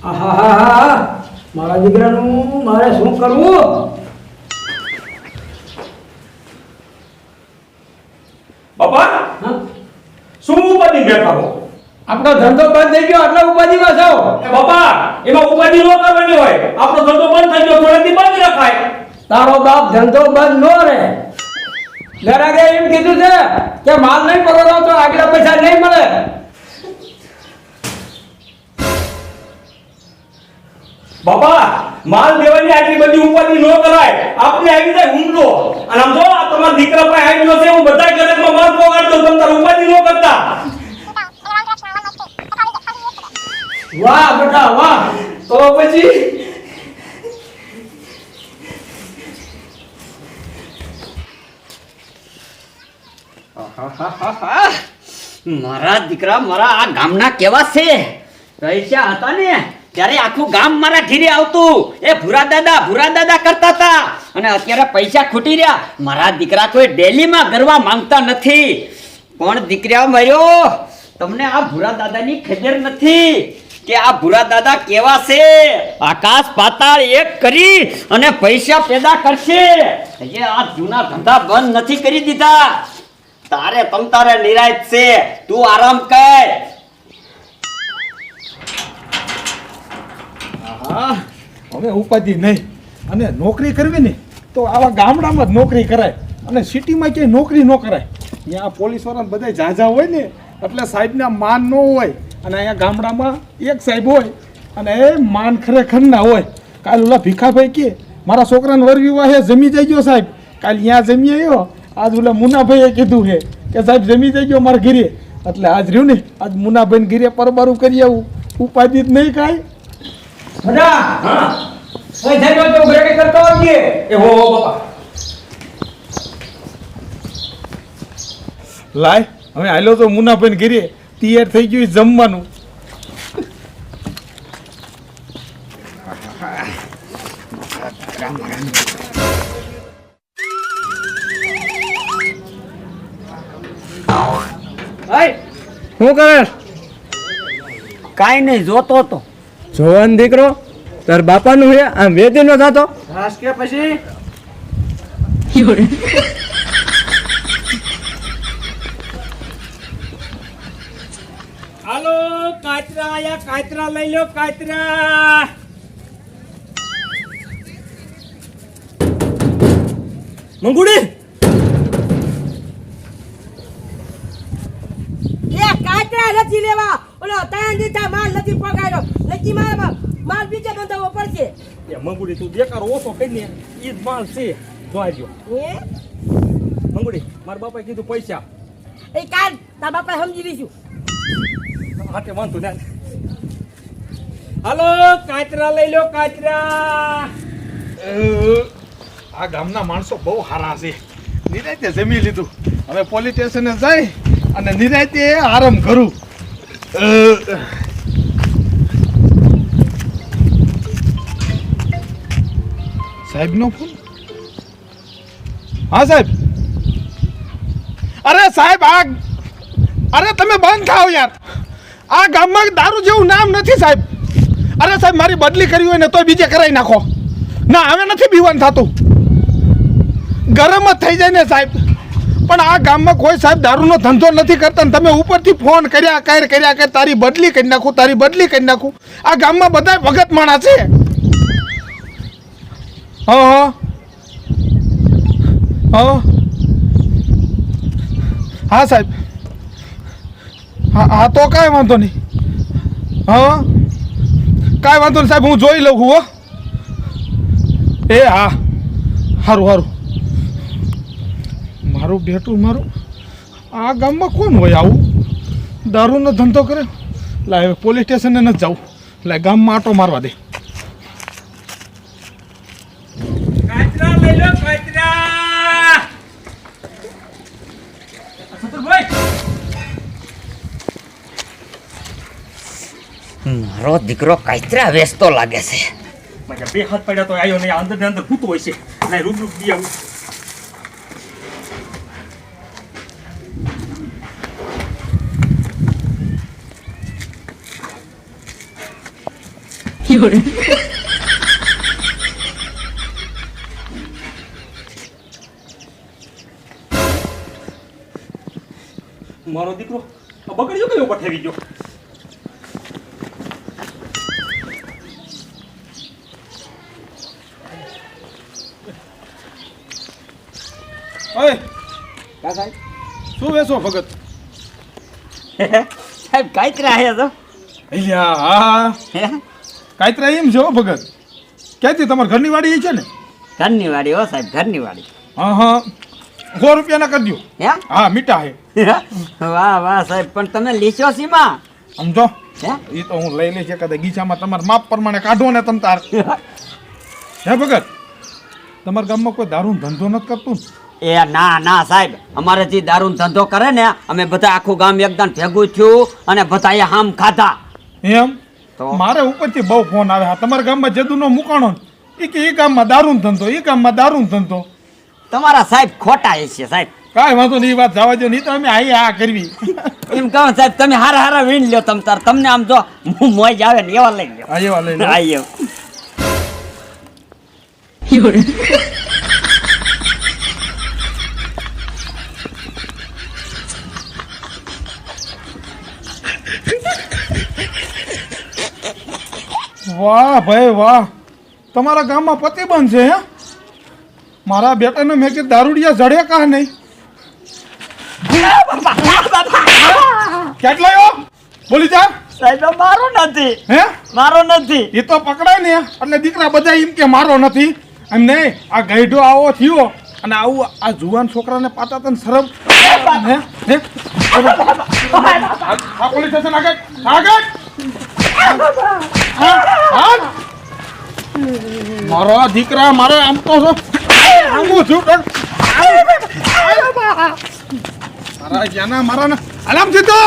મારા દીકરાનું મારે શું કરવું? બાપા શું ઉપાધિ બેઠા હો? આપણો ધંધો બંધ થઈ ગયો એટલે ઉપાધિમાં છો? બાપા એમાં ઉપાધિ નો કરવાની હોય. આપણો ધંધો બંધ થઈ ગયો થોડેક દી બંધ રખાય. તારો બાપ ધંધો બંધ નો રહે. ઘરાકે એમ કીધું છે કે માલ નહીં પકડો તો આગલા પૈસા નહીં મળે. બાપા, માલ દેવાની આટલી બધી ઉપાધિ ન કરાય. આપણે આવી જાય હુમલો. અને આમ જો, આ તમારા દીકરા પાસે આવી ગયો છે, હું બધા ઘરમાં માલ પોગાડ દઉં. તમે તાર ઉપાધિ ન કરતા. વાહ, બેટા, વાહ. તો પછી? મારા દીકરા મારા આ ગામના કેવા છે? રહીશા હતા ને? ત્યારે આખું ગામ મારા ઘીરે આવતું. એ ભૂરા દાદા ભૂરા દાદા કરતા હતા. અને અત્યારે પૈસા ખૂટી રહ્યા. મારા દીકરા કોઈ ડેલીમાં ગરવા માંગતા નથી. પણ દીકરા મર્યો? તમને આ ભૂરા દાદાની ખબર નથી કે આ ભૂરા દાદા કેવા છે? આકાશ પાતાળ એક કરી અને પૈસા પેદા કરશે. હજી આ જૂના ધંધા બંધ નથી કરી દીધા. તારે તમ તારે નિરાશ છે. તું આરામ કર. હા. હવે ઉપાધિ નહીં. અને નોકરી કરવી ને, તો આવા ગામડામાં જ નોકરી કરાય. અને સિટીમાં ક્યાંય નોકરી ન કરાય. ત્યાં પોલીસવાળા બધા ઝાઝા હોય ને, એટલે સાહેબના માન ન હોય. અને અહીંયા ગામડામાં એક સાહેબ હોય, અને એ માન ખરેખર ના હોય. કાલ ઓલા ભીખાભાઈ કે, મારા છોકરાને વર વિવાહે જમી જઈ ગયો સાહેબ. કાલ ત્યાં જમી આવ્યો. આજ ઓલા મુનાભાઈએ કીધું છે કે, સાહેબ, જમી જઈ ગયો મારા ઘીરે. એટલે આજ રહ્યું ને, આજ મુનાભાઈને ઘીરે પરબારું કરી આવું. ઉપાધિ જ નહીં કાંઈ. બેટા હા. કઈ થઈ તો બ્રેક કરતો આવજે એ હો હો બાપા. લાય હવે આયલો તો મુનાભાઈ ઘરે તૈયાર થઈ ગયું જમવાનું. શું કરે કાઈ નહીં જોતો તો. જોવાન દીકરો તાર બાપાનું હે આમ વેદી નો થતો. ઘાસ કે પછી? હાલો કાચરા આયા કાચરા લઈ લો કાચરા મંગુડી! એ કાચરા નથી લેવા. ઓલો તાંદી તા માલ નથી પગાડ્યો નથી માલ માલ બીજે બંધાવવો પડશે. એ મંગુડી તું બેકાર ઓછો કરી ને ઈ જ માલ છે. જોજો એ મંગુડી મારા બાપાએ કીધું પૈસા. એ કાલ તારા બાપા સમજી લઈશું હાથે વાંધો ના હાલો કાચરા લઈ લો કાચરા. આ ગામના માણસો બહુ સારા છે. નિરાયતે જમી લીધું. હવે પોલીસ સ્ટેશને જાય અને નિરાયતે આરામ કરું. સાહેબનો ફોન હા, સાહેબ. અરે સાહેબ, આ અરે તમે બંધ થાઓ યાર. આ ગામમાં દારૂ જેવું નામ નથી, સાહેબ. અરે સાહેબ, મારી બદલી કરવી હોય ને તોય બીજે કરાવી નાખો. ના, હવે નથી પીવાનું થતું. ગરમ જ થઈ જાય ને, સાહેબ. પણ આ ગામમાં કોઈ સાહેબ દારૂનો ધંધો નથી કરતા ને તમે ઉપરથી ફોન કર્યા કર કર્યા કે તારી બદલી કરી નાખું, તારી બદલી કરી નાખું. આ ગામમાં બધા ભગત માણસ છે. હા હા. હા, સાહેબ. હા તો કાંઈ વાંધો નહીં. હા. કાંઈ વાંધો નહીં, સાહેબ, હું જોઈ લઉં હો. એ, હા. સારું સારું મારું બેટું, મારું. આ ગામમાં કોણ હોય આવું? દારૂનો ધંધો કરે? લા પોલીસ સ્ટેશને નથી જાઉં. લા ગામમાં આટો મારવા દે. મારો દીકરો કાચરા વેચતો લાગે છે. બે હાથ પડ્યા તો આવ્યો નહીં અંદર ને અંદર ભૂતો હોય છે. ના રૂબ રૂબ દી આવું. મારો દીકરો બગડ્યો કયો પઠાવી ગયો? ઓય. કા સાહેબ? શું વેચો ભગત? સાહેબ કાંઈ રહ્યા તો? અલ્યા હા હે? કાંઈતરા એમ હો ભગત? ક્યાંથી? તમારા ઘરની વાડી છે ને? ઘરની વાડી હો સાહેબ ઘરની વાડી. હા હા. સો રૂપિયાના કરી દો હે? હા મીઠા હે. વાહ વાહ સાહેબ પણ તમે લીશો સીમાં? સમજો? હે? એ તો હું લઈ લઈશ કદાચ ગીચામાં તમારા માપ પ્રમાણે કાઢો ને તમ તાર. હે? ભગત? તમારા ગામમાં કોઈ દારૂ ધંધો નથી કરતું એ ના ના સાહેબ. અમારે જે દારૂ ધંધો કરે ને અમે બધા આખું ગામ એકદમ ભેગું થયું અને બધા એ હામ ખાધા. એમ? તો? મારે ઉપરથી બહુ ફોન આવે. તમારા ગામમાં જદુનો મુકાણો એ કે એ ગામમાં દારૂ ધંધો એ ગામમાં દારૂ ધંધો. તમારા સાહેબ ખોટા એ છે સાહેબ. કાંઈ વાંધો નહીં એ વાત જવા દો નહીં તો અમે આઈ આ કરવી. એમ કહો સાહેબ તમે હારા હારા વીણ લ્યો તમ તાર. તમને આમ જો મોજ આવે ને એવા લઈ લ્યો. એવા લઈ લો વાહ ભાઈ વાહ. તમારા ગામમાં પ્રતિબંધ છે હે? મારા બેટાને મેં કીધું દારૂડિયા જડે કા નહીં? કેટલા યો બોલી જા. સાહેબ મારો નથી. હે? મારો નથી. એ તો પકડાય ને એટલે દીકરા બધા એમ કે મારો નથી. એમ નહીં આ ગઈઢો આવો થયો અને આવું આ જુવાન છોકરાને પાતા તને શરમ? હે? હે? આગળ આગળ. મારો દીકરા મારે આમ તો છો આમું છું મારા ના મારા ને અલામ જીતો